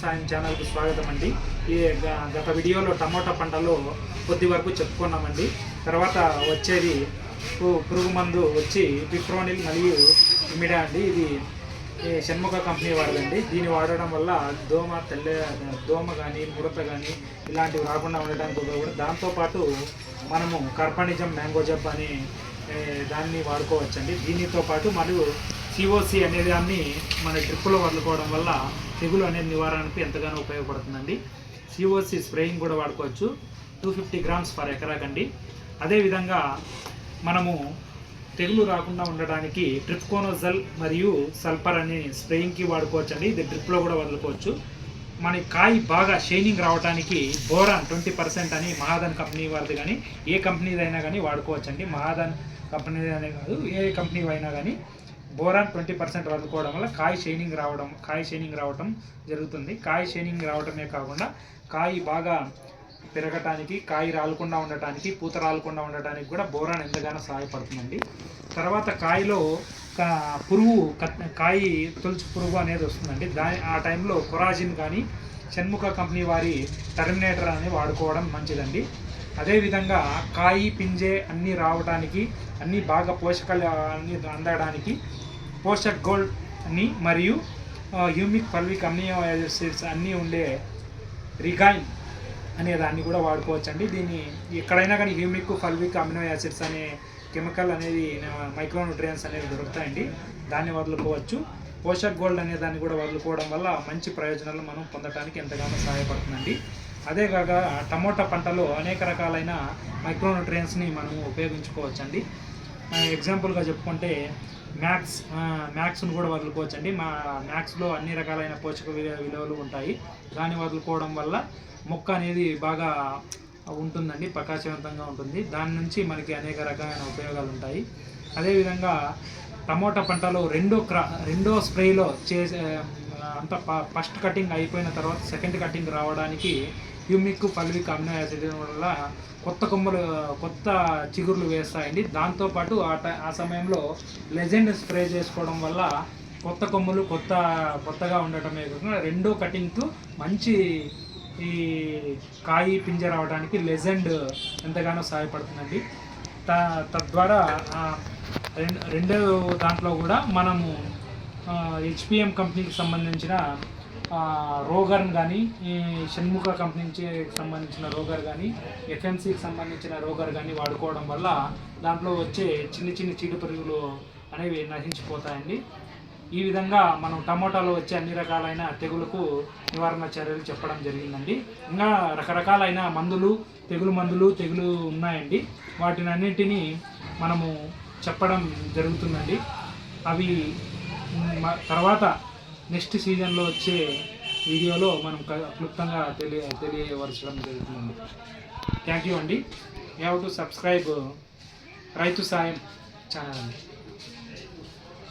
సాయం ఛానల్కి స్వాగతం అండి ఈ గ- గత వీడియోలో టమోటా పంటలో కొద్ది వరకు చెప్పుకున్నామండి. తర్వాత వచ్చేది పురుగు మందు వచ్చి పిప్రోనిల్ మరియు మిడా అండి. ఇది ఈ షణ్ముఖ కంపెనీ వాడదండి. దీన్ని వాడడం వల్ల దోమ తెల్ల దోమ కానీ ముడత కానీ ఇలాంటివి రాకుండా ఉండడానికి ఉపయోగపడదు దాంతోపాటు మనము కర్పణిజం మ్యాంగో జబ్ అని దాన్ని వాడుకోవచ్చండి. దీనితో పాటు మరియు సిఓసి అనే దాన్ని మన డ్రిప్పులో వదులుకోవడం వల్ల తెగులు అనేది నివారణకు ఎంతగానో ఉపయోగపడుతుందండి. సిఓసి స్ప్రేయింగ్ కూడా వాడుకోవచ్చు. టూ ఫిఫ్టీ గ్రామ్స్ పర్ ఎకరాకండి అదేవిధంగా మనము తెగులు రాకుండా ఉండడానికి ట్రిప్కోనోజల్ మరియు సల్ఫర్ అని స్ప్రేయింగ్కి వాడుకోవచ్చు అండి ఇది డ్రిప్లో కూడా వదులుకోవచ్చు. మన కాయ బాగా షైనింగ్ రావడానికి బోరాన్ ట్వంటీ పర్సెంట్ అని మహాదన్ కంపెనీ వారిది కానీ ఏ కంపెనీదైనా కానీ వాడుకోవచ్చండి. మహాదన్ కంపెనీ అనే కాదు ఏ కంపెనీ అయినా కానీ బోరాన్ ట్వంటీ పర్సెంట్ వదులుకోవడం వల్ల కాయ షైనింగ్ రావడం కాయ షైనింగ్ రావడం జరుగుతుంది. కాయ షైనింగ్ రావడమే కాకుండా కాయ బాగా పెరగటానికి కాయ రాలకుండా ఉండటానికి పూత రాలకుండా ఉండటానికి కూడా బోరాన్ ఎంతగానో సహాయపడుతుందండి. తర్వాత కాయలో పురుగు కాయ తొలుచు పురుగు అనేది వస్తుందండి. దాని ఆ టైంలో కొరాజిన్ కానీ షణ్ముఖ కంపెనీ వారి టర్మినేటర్ అని వాడుకోవడం మంచిదండి. అదేవిధంగా కాయి పింజే అన్నీ రావడానికి అన్నీ బాగా పోషకాలు అన్నీ అందడానికి పోషక్ గోల్డ్ అని మరియు హ్యూమిక్ పల్విక్ అమ్నియో యాసిడ్స్ అన్నీ ఉండే రిగాయిన్ అనే దాన్ని కూడా వాడుకోవచ్చు అండి దీన్ని ఎక్కడైనా కానీ హ్యూమిక్ ఫల్విక్ అమినో యాసిడ్స్ అనే కెమికల్ అనేది మైక్రోన్యూట్రియన్స్ అనేవి దొరుకుతాయండి. దాన్ని వదులుకోవచ్చు. పోషక్ గోల్డ్ అనే దాన్ని కూడా వదులుకోవడం వల్ల మంచి ప్రయోజనాలు మనం పొందడానికి ఎంతగానో సహాయపడుతుందండి. అదేకాక టమోటా పంటలో అనేక రకాలైన మైక్రోన్యూట్రియన్స్ని మనం ఉపయోగించుకోవచ్చండి. ఎగ్జాంపుల్గా చెప్పుకుంటే మ్యాథ్స్ మ్యాథ్స్ను కూడా కూడా వదులుకోవచ్చండి. మా మ్యాథ్స్లో అన్ని రకాలైన పోషక విలువ విలువలు ఉంటాయి. దాన్ని వదులుకోవడం వల్ల మొక్క అనేది బాగా ఉంటుందండి ప్రకాశవంతంగా ఉంటుంది. దాని నుంచి మనకి అనేక రకమైన ఉపయోగాలు ఉంటాయి. అదేవిధంగా టమోటా పంటలో రెండో క్రా రెండో స్ప్రేలో చేసే అంత ప- ఫస్ట్ కటింగ్ అయిపోయిన తర్వాత సెకండ్ కటింగ్ రావడానికి హ్యూమిక్ పల్విక్ అమినో యాసిడ్ వల్ల కొత్త కొమ్మలు కొత్త చిగుర్లు వేస్తాయండి. దాంతోపాటు ఆ ట ఆ సమయంలో లెజెండ్ స్ప్రే చేసుకోవడం వల్ల కొత్త కొమ్మలు కొత్త కొత్తగా ఉండటమే కాకుండా రెండో కటింగ్కు మంచి ఈ కాయి పింజ రావడానికి లెజెండ్ ఎంతగానో సహాయపడుతుందండి. త తద్వారా రెండు రెండో దాంట్లో కూడా మనము హెచ్పిఎం కంపెనీకి సంబంధించిన రోగర్ రోగర్న్ కానీ ఈ షణ్ముఖ కంపెనీ నుంచి సంబంధించిన రోగర్ కానీ ఎఫ్ఎంసీకి సంబంధించిన రోగర్ కానీ వాడుకోవడం వల్ల దాంట్లో వచ్చే చిన్న చిన్న చీడ పురుగులు అనేవి నశించిపోతాయండి. ఈ విధంగా మనం టమోటాలో వచ్చే అన్ని రకాలైన తెగులకు నివారణ చర్యలు చెప్పడం జరిగిందండి. ఇంకా రకరకాలైన మందులు తెగులు మందులు తెగులు ఉన్నాయండి. వాటిని అన్నింటినీ మనము చెప్పడం జరుగుతుందండి. అవి తర్వాత నెక్స్ట్ సీజన్లో వచ్చే వీడియోలో మనం క్లుప్తంగా తెలియ తెలియవరచడం జరుగుతుంది థ్యాంక్ యూ అండి. యూ హ్యావ్ టు సబ్స్క్రైబ్ రైతు సాయం ఛానల్ అండి.